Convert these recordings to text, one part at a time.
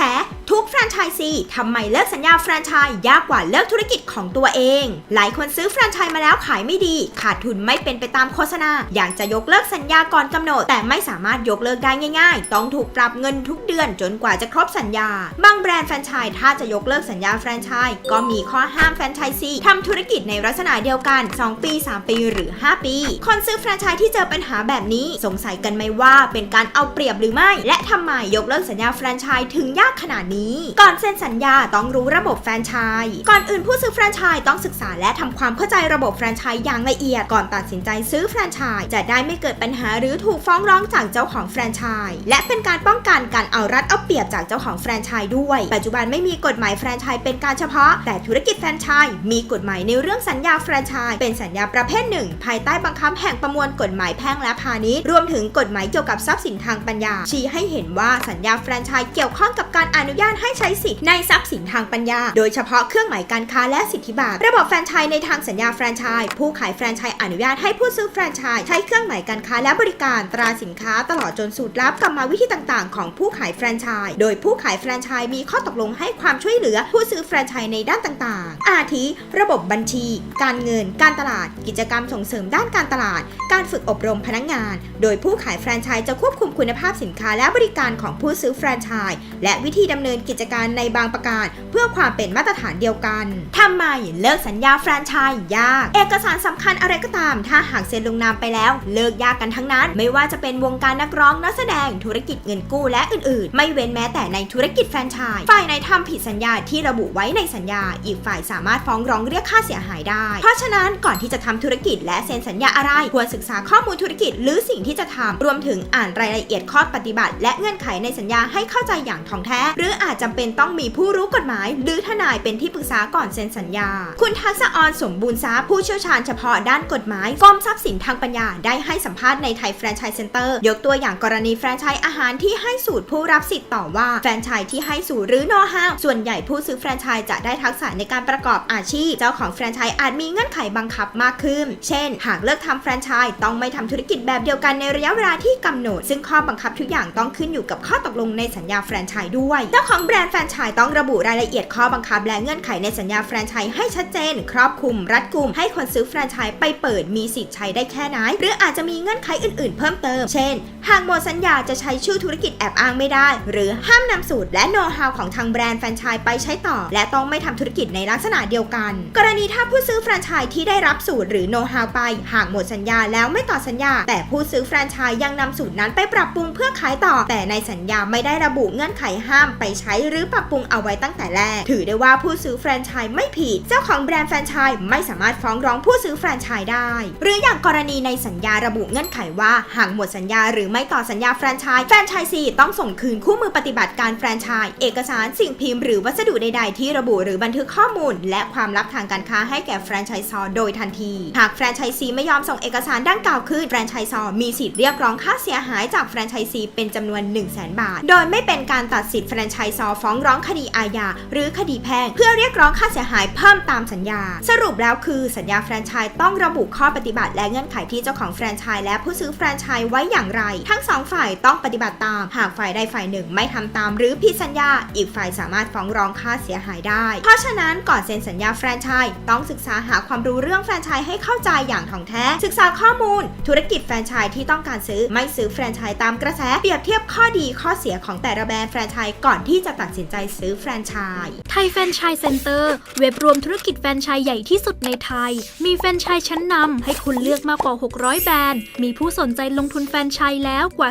แฉทุ ชส์ซีทำไมเลิกสัญญาแฟรนไชส์ยากกว่าเลิกธุรกิจของตัวเอง หลายคนซื้อแฟรนไชส์มาแล้วขายไม่ดี ขาดทุนไม่เป็นไปตามโฆษณา อยากจะยกเลิกสัญญาก่อนกำหนด แต่ไม่สามารถยกเลิกได้ง่าย ๆ ต้องถูกปรับเงินทุกเดือนจนกว่าจะครบสัญญา บางแบรนด์แฟรนไชส์ถ้าจะยกเลิกสัญญาแฟรนไชส์ก็มีข้อห้ามแฟรนไชส์ซีทำธุรกิจในลักษณะเดียวกัน 2 ปี 3 ปีหรือ 5 ปี คนซื้อแฟรนไชส์ที่เจอปัญหาแบบนี้สงสัยกันไหมว่าเป็นการเอาเปรียบหรือไม่ และทำไมยกเลิกสัญญาแฟรนไชส์ถึงยากขนาดนี้ก่อนเซ็นสัญญาต้องรู้ระบบแฟรนไชส์ก่อนอื่นผู้ซื้อแฟรนไชส์ต้องศึกษาและทำความเข้าใจระบบแฟรนไชส์อย่างละเอียดก่อนตัดสินใจซื้อแฟรนไชส์จะได้ไม่เกิดปัญหาหรือถูกฟ้องร้องจากเจ้าของแฟรนไชส์และเป็นการป้องกันการเอารัดเอาเปรียบจากเจ้าของแฟรนไชส์ด้วย ปัจจุบันไม่มีกฎหมายแฟรนไชส์เป็นการเฉพาะ แต่ธุรกิจแฟรนไชส์มีกฎหมายในเรื่องสัญญาแฟรนไชส์เป็นสัญญาประเภทหนึ่ง ภายใต้บังคับแห่งประมวลกฎหมายแพ่งและพาณิชย์รวมถึงกฎหมายเกี่ยวกับทรัพย์สินทางปัญญา ชี้ให้เห็นว่าสัญญาแฟรนไชส์เกี่ยวข้องกับการอนุญาตให้ใช้สิทธิ์ในทรัพย์สินทางปัญญา โดยเฉพาะเครื่องหมายการค้าและสิทธิบัตร ระบบแฟรนไชส์ในทางสัญญาแฟรนไชส์ผู้ขายแฟรนไชส์อนุญาตให้ผู้ซื้อแฟรนไชส์ใช้เครื่องหมายการค้าและบริการตราสินค้าตลอดจนสูตรลับกรรมวิธีต่างๆ ของผู้ขายแฟรนไชส์โดยผู้ขายแฟรนไชส์มีข้อตกลงให้ความช่วยเหลือผู้ซื้อแฟรนไชส์ในด้านต่างๆ อาทิ ระบบบัญชี การเงิน การตลาด กิจกรรมส่งเสริมด้านการตลาด การฝึกอบรมพนักงาน โดยผู้ขายแฟรนไชส์จะควบคุมคุณภาพสินค้าและบริการของผู้ซื้อแฟรนไชส์และวิธีดำเนินกิจการในบางประการ เพื่อความเป็นมาตรฐานเดียวกันทำไมเลิกสัญญาแฟรนไชส์ยาก เอกสารสำคัญอะไรก็ตาม ถ้าหากเซ็นลงนามไปแล้วเลิกยากกันทั้งนั้น ไม่ว่าจะเป็นวงการนักร้องนักแสดงธุรกิจเงินกู้และอื่นๆ ไม่เว้นแม้แต่ในธุรกิจแฟรนไชส์ฝ่ายไหนทำผิดสัญญาที่ระบุไว้ในสัญญา อีกฝ่ายสามารถฟ้องร้องเรียกค่าเสียหายได้ เพราะฉะนั้นก่อนที่จะทำธุรกิจและเซ็นสัญญาอะไรควรศึกษาข้อมูลธุรกิจหรือสิ่งที่จะทำรวมถึงอ่านรายละเอียดข้อปฏิบัติ และเงื่อนไขในสัญญาให้เข้าใจอย่างท่องแท้ หรืออาจจำเป็นต้องมีผู้รู้กฎหมาย หรือทนายเป็นที่ปรึกษาก่อนเซ็นสัญญา คุณทักษะออนสมบูรณ์ทรัพย์ผู้เชี่ยวชาญเฉพาะด้านกฎหมายกรมทรัพย์สินทางปัญญาได้ให้สัมภาษณ์ในไทยแฟรนไชส์เซ็นเตอร์ยกตัวอย่างกรณีแฟรนไชส์อาหารที่ให้สูตรผู้รับสิทธิ์ต่อว่าแฟรนไชส์ที่ให้สูตรหรือโน้ตฮาวส่วนใหญ่ผู้ซื้อแฟรนไชส์จะได้ทักษะในการประกอบอาชีพ เจ้าของแฟรนไชส์อาจมีเงื่อนไขบังคับมากขึ้น เช่น หากเลิกทำแฟรนไชส์ต้องไม่ทำธุรกิจแบบเดียวกันในระยะเวลาที่กำหนด ซึ่งข้อบังคับทุกอย่างต้องขึ้นอยู่กับข้อตกลงในสัญญาแฟรนไชส์ด้วยเจ้าของแบรนด์แฟรนชส์ต้องระบุรายละเอียดข้อบังคับและเงื่อนไขในสัญญาแฟรนไชส์ให้ชัดเจน ครอบคลุมรัดกุมให้คนซื้อแฟรนไชส์ไปเปิดมีสิทธิ์ใช้ได้แค่ไหน หรืออาจจะมีเงื่อนไขอื่นๆ เพิ่มเติม เช่น หากหมดสัญญาจะใช้ชื่อธุรกิจแอบอ้างไม่ได้ หรือห้ามนำสูตรและโน้ตฮาวของทางแบรนด์แฟรนไชส์ไปใช้ต่อ และต้องไม่ทำธุรกิจในลักษณะเดียวกัน กรณีถ้าผู้ซื้อแฟรนไชส์ที่ได้รับสูตรหรือโน้ตฮาวไป หากหมดสัญญาแล้วไม่ต่อสัญญา แต่ผู้ซื้อแฟรนไชส์ยังนำสูตรนั้นไปปรับปรุงเพื่อขายต่อ แต่ในสัญญาไม่ได้ระบุเงื่อนไขห้ามไปใช้หรือปรับปรุงเอาไว้ตั้งแต่แรก ถือได้ว่าผู้ซื้อแฟรนไชส์ไม่ผิด เจ้าของแบรนด์แฟรนไชส์ไม่สามารถฟ้องร้องผู้ซื้อแฟรนไชส์ได้ หรืออย่างกรณีในสัญญาระบุเงื่อนไขว่าหากหมดสัญญาหรือไม่ต่อสัญญาแฟรนไชส์แฟรนไชส์ซีต้องส่งคืนคู่มือปฏิบัติการแฟรนไชส์เอกสารสิ่งพิมพ์หรือวัสดุใด ๆ ที่ระบุหรือบันทึกข้อมูล และความลับทางการค้าให้แก่แฟรนไชส์ซอโดยทันที หากแฟรนไชส์ซีไม่ยอมส่งเอกสารดังกล่าวคืนแฟรนไชส์ซอมีสิทธิ์เรียกร้องค่าเสียหายจากแฟรนไชส์ซีเป็นจำนวน 1 0 0 0 0แบาท โดยไม่เป็นการตัดสิทธิ์แฟรนไชส์ซอฟ้องร้องคดีอาญาหรือคดีแพ่งเพื่อเรียกร้องค่าเสียหายเพิ่มตามสัญญา สรุปแล้วคือสัญญาแฟรนไชส์ต้องระบุข้อปฏิบัติและเงื่อนไขที่เจ้าของแฟรนไชส์และผู้ซื้อแฟรนไชส์ไว้อย่างไร ทั้งสองฝ่ายต้องปฏิบัติตาม หากฝ่ายใดฝ่ายหนึ่งไม่ทำตาม หรือผิดสัญญา อีกฝ่ายสามารถฟ้องร้องค่าเสียหายได้ เพราะฉะนั้นก่อนเซ็นสัญญาแฟรนไชส์ต้องศึกษาหาความรู้เรื่องแฟรนไชส์ให้เข้าใจอย่างถ่องแท้ ศึกษาข้อมูล ธุรกิจแฟรนไชส์ที่ต้องการซื้อไม่ซื้อแฟรนไชส์ตามกระแสเปรียบเทียบข้อดีข้อเสียของแต่ละแบรนด์แฟรนไชส์ก่อนที่จะตัดสินใจซื้อแฟรนไชส์ไทยแฟรนไชส์เซ็นเตอร์เว็บรวมธุรกิจแฟรนไชส์ใหญ่ที่สุดในไทย มีแฟรนไชส์ชั้นนำให้คุณเลือกมากกว่า 600 แบรนด์ มีผู้สนใจลงทุนแฟรนไชส์แล้วกว่า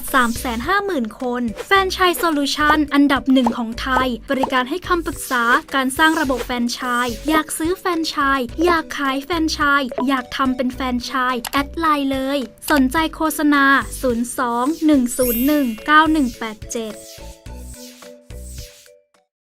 350,000 คน แฟรนไชส์โซลูชันอันดับหนึ่งของไทย บริการให้คำปรึกษาการสร้างระบบแฟรนไชส์อยากซื้อแฟรนไชส์อยากขายแฟรนไชส์อยากทำเป็นแฟรนไชส์แอดไลน์เลย สนใจโฆษณา 02 101 9187